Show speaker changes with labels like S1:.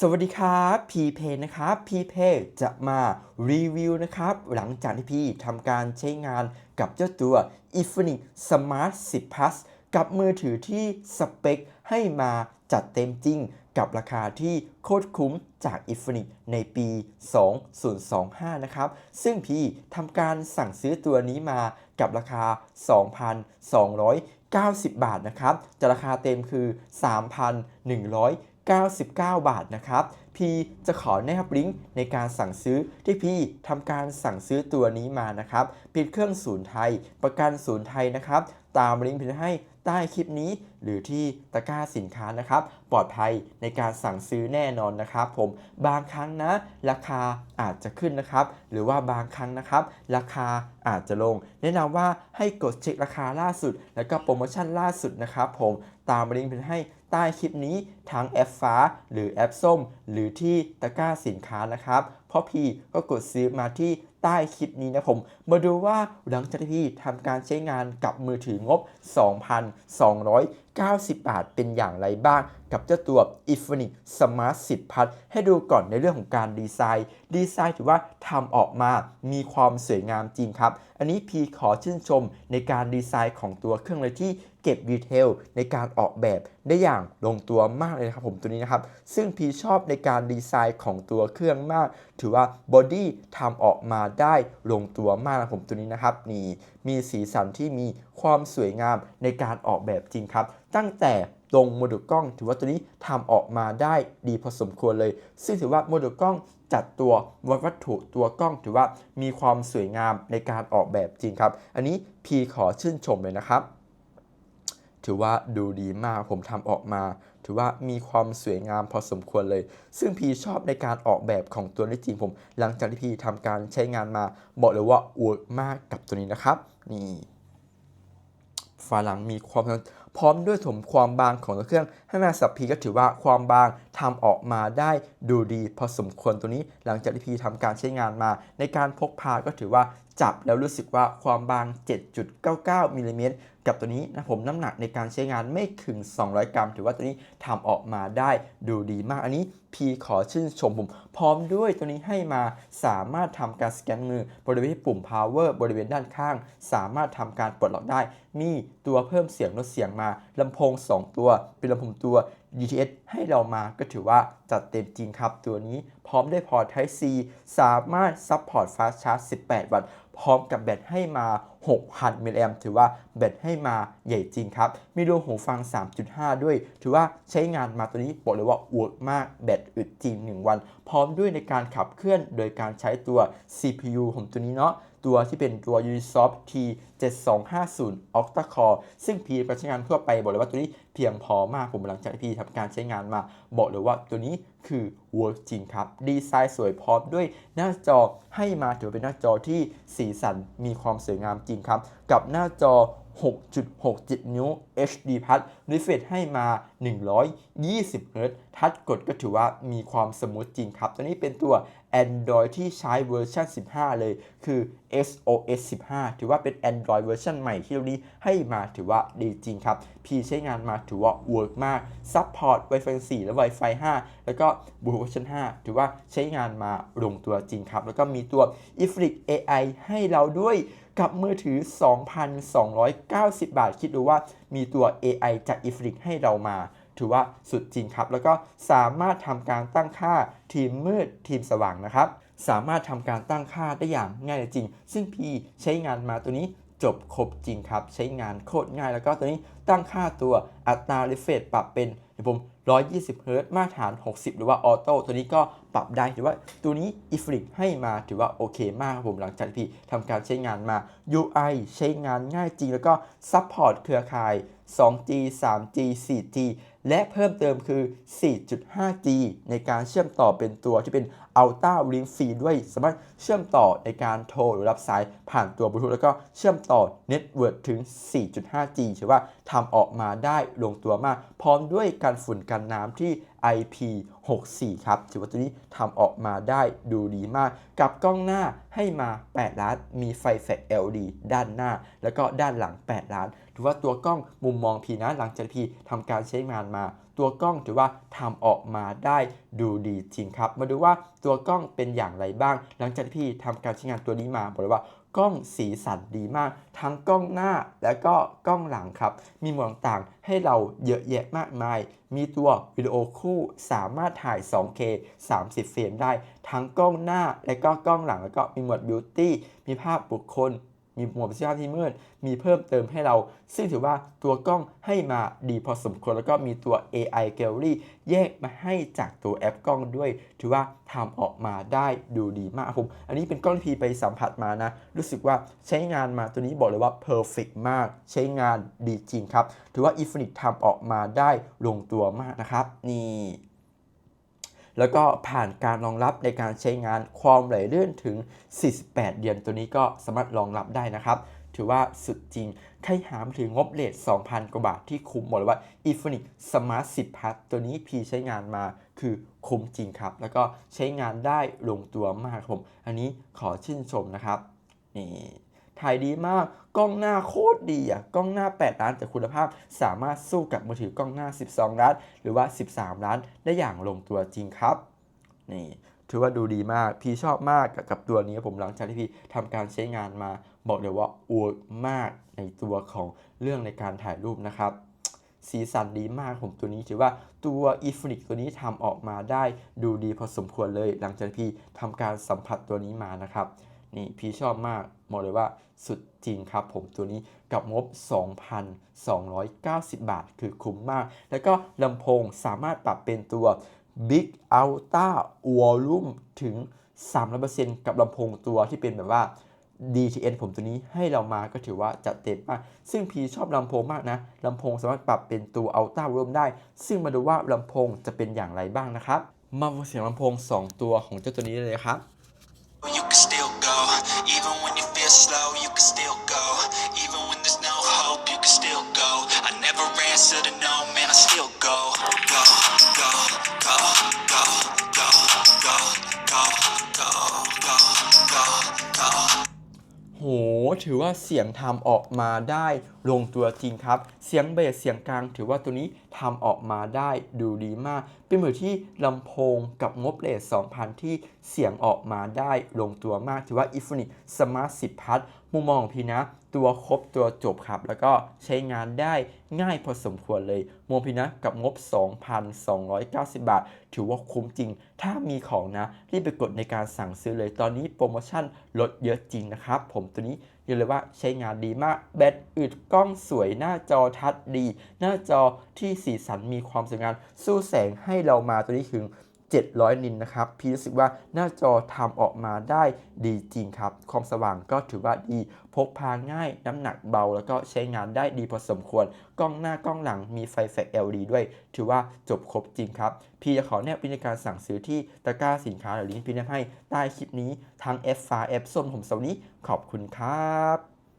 S1: สวัสดีครับพีเพนะครับพีเพจะมารีวิวนะครับหลังจากที่พี่ทำการใช้งานกับเจ้าตัว Infinix Smart 10 Plus กับมือถือที่สเปคให้มาจัดเต็มจริงกับราคาที่โคตรคุ้มจาก Infinix ในปี 2025 นะครับ ซึ่งพี่ทำการสั่งซื้อตัวนี้มากับราคา 2,290 บาทนะครับจะราคาเต็มคือ 3,100 99 บาทนะครับพี่จะขอแนบลิงก์ในการสั่งซื้อที่พี่ทำการสั่งซื้อตัวนี้มานะครับปิดเครื่องศูนย์ไทย ประกันศูนย์ไทยนะครับ ตามลิงก์พี่ให้ใต้คลิปนี้ หรือที่ตะกร้าสินค้านะครับ ปลอดภัยในการสั่งซื้อแน่นอนนะครับ ผมบางครั้งนะ ราคาอาจจะขึ้นนะครับ หรือว่าบางครั้งนะครับ ราคาอาจจะลง แนะนำว่าให้กดเช็คราคาล่าสุด แล้วก็โปรโมชั่นล่าสุดนะครับ ผมตามลิงก์พี่ให้ใต้คลิปนี้ทั้งแอปฟ้า หรือแอปส้ม หรือที่ตะกร้าสินค้านะครับเพราะพี่ก็กดซื้อมาที่ใต้คลิปนี้นะผม มาดูว่าหลังจากที่พี่ทำการใช้งานกับมือถืองบ90 บาทเป็นอย่างไรบ้าง กับเจ้าตัว Infinix Smart 10 Plus ให้ดูก่อนในเรื่องของการดีไซน์ ดีไซน์ถือว่าทำออกมามีความสวยงามจริงครับ อันนี้พีขอชื่นชมในการดีไซน์ของตัวเครื่องเลยที่ เก็บดีเทลในการออกแบบได้อย่างลงตัวมากเลยนะครับผมตัวนี้นะครับ ซึ่งพีชอบในการดีไซน์ของตัวเครื่องมาก ถือว่าบอดี้ทำออกมาได้ลงตัวมากนะผมตัวนี้นะครับนี่มีสีสันที่มีความสวยงามในการออกแบบจริงครับ ตั้งแต่ตรงโมดูลกล้องถือว่าตัวนี้ทำออกมาได้ดีพอสมควรเลย ซึ่งถือว่าโมดูลกล้องจัดตัววัตถุตัวกล้องถือว่ามีความสวยงามในการออกแบบจริงครับ อันนี้พีขอชื่นชมเลยนะครับ ถือว่าดูดีมากผมทำออกมา ถือว่ามีความสวยงามพอสมควรเลย ซึ่งพีชอบในการออกแบบของตัวนี้จริงผม หลังจากที่พีทำการใช้งานมาบอกเลยว่าอวดมากกับตัวนี้นะครับ นี่ฝาหลังมีความ พร้อมด้วยถมความบางของตัวเครื่องให้มาสับพีก็ถือว่าความบางทำออกมาได้ดูดีพอสมควรตัวนี้ หลังจากที่พีทำการใช้งานมา ในการพกพาก็ถือว่าจับแล้วรู้สึกว่าความบาง 7.99มิลลิเมตรกับตัวนี้นะผมน้ำหนักในการใช้งานไม่ถึง 200 กรัม ถือว่าตัวนี้ทำออกมาได้ดูดีมากอันนี้พีขอชื่นชมผม พร้อมด้วยตัวนี้ให้มาสามารถทำการสแกนมือบริเวณปุ่ม power บริเวณด้านข้าง สามารถทำการปลดล็อกได้ มีตัวเพิ่มเสียงลดเสียงมาลำโพง 2 ตัว เป็นลำโพงตัว DTS ให้เรามาก็ถือว่าจัดเต็มจริงครับ ตัวนี้พร้อมได้พอร์ต Type C สามารถซัพพอร์ต Fast Charge 18 วัตต์พร้อมกับแบตให้มา 6,000มิลลิแอมถือว่าแบตให้มาใหญ่จริงครับ มีรูหูฟัง 3.5 ด้วย ถือว่าใช้งานมาตัวนี้บอกเลยว่าเวิร์กมากแบตอึดจริง 1 วัน พร้อมด้วยในการขับเคลื่อนโดยการใช้ตัว CPU ของตัวนี้เนาะ ตัวที่เป็นตัว Unisoft T 7250 Octa Core ซึ่งพีการใช้งานทั่วไปบอกเลยว่าตัวนี้เพียงพอมากผมหลังจากที่พีทำการใช้งานมา บอกเลยว่าตัวนี้คือ work จริงครับ ดีไซน์สวยพร้อมด้วยหน้าจอให้มาถือเป็นหน้าจอที่สีสันมีความสวยงามจริงครับ กับหน้าจอ 6.67 นิ้ว HD Plus refresh ให้มา 120 Hz ทัชกดก็ถือว่ามีความสมูทจริงครับ ตัวนี้เป็นตัว Android ที่ใช้เวอร์ชัน15 เลย คือ SOS 15 ถือว่าเป็น Android เวอร์ชันใหม่ที่เรานี้ให้มาถือว่าดีจริงครับ พี่ใช้งานมาถือว่าเวิร์กมาก Support Wi-Fi 4 และ Wi-Fi 5 แล้วก็ Bluetooth เวอร์ชัน5 ถือว่าใช้งานมาลงตัวจริงครับ แล้วก็มีตัว Ifrik AI ให้เราด้วย กับมือถือ 2,290 บาท คิดดูว่ามีตัว AI จาก Ifrik ให้เรามา ถือว่าสุดจริงครับ แล้วก็สามารถทำการตั้งค่าทีมมืดทีมสว่างนะครับ สามารถทำการตั้งค่าได้อย่างง่ายจริง ซึ่งพีใช้งานมาตัวนี้จบครบจริงครับ ใช้งานโคตรง่ายแล้วก็ตัวนี้ตั้งค่าตัวอัตรา refresh ปรับเป็นเดี๋ยวผม120เฮิรตซ์มาตรฐาน 60 หรือว่าออโต้ตัวนี้ก็ปรับได้ถือว่าตัวนี้ i f r i c ให้มาถือว่าโอเคมากครับผมหลังจากที่ทำการใช้งานมา UI ใช้งานง่ายจริง แล้วก็ Support เครือข่าย 2G 3G 4G และเพิ่มเติมคือ 4.5G ในการเชื่อมต่อเป็นตัวที่เป็น Ultra Link Free ด้วยสามารถเชื่อมต่อในการโทรหรือรับสายผ่านตัวบลูทูธแล้วก็เชื่อมต่อ Network ถึง 4.5G ถือว่าททำออกมาได้ลงตัวมาก พร้อมด้วยการฝุ่นกันน้ำที่ IP64 ครับถือว่าตัวนี้ทำออกมาได้ดูดีมาก กับกล้องหน้าให้มา 8 ล้าน มีไฟแฟลช LED ด้านหน้า แล้วก็ด้านหลัง 8 ล้านถือว่าตัวกล้องมุมมองพีนะหลังจากพีทำการใช้งานมา ตัวกล้องถือว่าทำออกมาได้ดูดีจริงครับ มาดูว่าตัวกล้องเป็นอย่างไรบ้าง หลังจากที่พี่ทำการใช้งานตัวนี้มาบอกเลยว่า กล้องสีสันดีมาก ทั้งกล้องหน้าและก็กล้องหลังครับ มีโหมดต่างๆให้เราเยอะแยะมากมาย มีตัววิดีโอคู่สามารถถ่าย 2K 30 เฟรมได้ ทั้งกล้องหน้าและก็กล้องหลังแล้วก็มีหมวดบิวตี้มีภาพบุคคล มีโหมดประสิทธิภาพที่มืด มีเพิ่มเติมให้เรา ซึ่งถือว่าตัวกล้องให้มาดีพอสมควร แล้วก็มีตัว AI Gallery แยกมาให้จากตัวแอปกล้องด้วย ถือว่าทำออกมาได้ดูดีมากครับผม อันนี้เป็นกล้องที่พีไปสัมผัสมานะ รู้สึกว่าใช้งานมาตัวนี้บอกเลยว่า perfect มาก ใช้งานดีจริงครับ ถือว่า i n f i n i x ทำออกมาได้ลงตัวมากนะครับ นี่ แล้วก็ผ่านการรองรับในการใช้งานความไหลลื่นถึง 48 เดือนตัวนี้ก็สามารถรองรับได้นะครับ ถือว่าสุดจริง ใครหามถึงงบเลท2,000 กว่าบาทที่คุ้มบอกเลยว่า i n f i n i x Smart 10 Plus ตัวนี้พีใช้งานมาคือคุ้มจริงครับ แล้วก็ใช้งานได้ลงตัวมากครับผม อันนี้ขอชื่นชมนะครับนี่ ถ่ายดีมาก กล้องหน้าโคตรดีอะ กล้องหน้า 8 ล้านแต่คุณภาพสามารถสู้กับมือถือกล้องหน้า 12 ล้าน หรือว่า 13 ล้าน ได้อย่างลงตัวจริงครับ นี่ถือว่าดูดีมาก พี่ชอบมากกับกบตัวนี้ผมหลังจากที่พี่ทำการใช้งานมา บอกเลยว่าอวดมากในตัวของเรื่องในการถ่ายรูปนะครับ สีสันดีมากผมตัวนี้ถือว่าตัวอีฟนิกตัวนี้ทำออกมาได้ดูดีพอสมควรเลย หลังจากที่พี่ทำการสัมผัสตัวนี้มานะครับ นี่พี่ชอบมากบอกเลยว่าสุดจริงครับผมตัวนี้กับงบ 2,290 บาท คือคุ้มมาก แล้วก็ลำโพงสามารถปรับเป็นตัว Big Ultra Volume ถึง 300%กับลำโพงตัวที่เป็นแบบว่า DTN ผมตัวนี้ให้เรามาก็ถือว่าจัดเต็มมาก ซึ่งพีชอบลำโพงมากนะลำโพงสามารถปรับเป็นตัว Ultra Volume ได้ ซึ่งมาดูว่าลำโพงจะเป็นอย่างไรบ้างนะครับ มาฟังเสียงลำโพง 2 ตัวของเจ้าตัวนี้เลยครับ
S2: You can still go, even when you feel slow, you can still go. Even when there's no hope, you can still go. I never answer to no, man, I still go. Go, go, go, go, go, go, go, go, go, go, go.
S1: โห ถือว่าเสียงทำออกมาได้ลงตัวจริงครับ เสียงเบสเสียงกลาง ถือว่าตัวนี้ทำออกมาได้ดูดีมาก เป็นเหมือนที่ลำโพงกับงบเลท2,000 ที่เสียงออกมาได้ลงตัวมาก ถือว่า i f o n i c Smart 10 Plus มุมมองของพี่นะ ตัวครบตัวจบครับ แล้วก็ใช้งานได้ง่ายพอสมควรเลยมองพี่นะกับงบ 2,290 บาท ถือว่าคุ้มจริง ถ้ามีของนะ รีบไปกดในการสั่งซื้อเลย ตอนนี้โปรโมชั่นลดเยอะจริงนะครับ ผมตัวนี้เรียกเลยว่าใช้งานดีมาก แบตอึดกล้องสวยหน้าจอทัชดี หน้าจอที่สีสันมีความสวยงามสู้แสงให้เรามาตัวนี้ถึง 700 นินนะครับ พี่รู้สึกว่าหน้าจอทำออกมาได้ดีจริงครับ ความสว่างก็ถือว่าดีพกพาง่ายน้ำหนักเบา แล้วก็ใช้งานได้ดีพอสมควร กล้องหน้ากล้องหลังมีไฟแฟลช LED ด้วย ถือว่าจบครบจริงครับ พี่จะขอแนบวิธีการสั่งซื้อที่ตะกร้าสินค้าหรือลิงก์พี่แนบให้ใต้คลิปนี้ทั้ง F ฟ้า F ส้มผมเสวนี้ขอบคุณครับ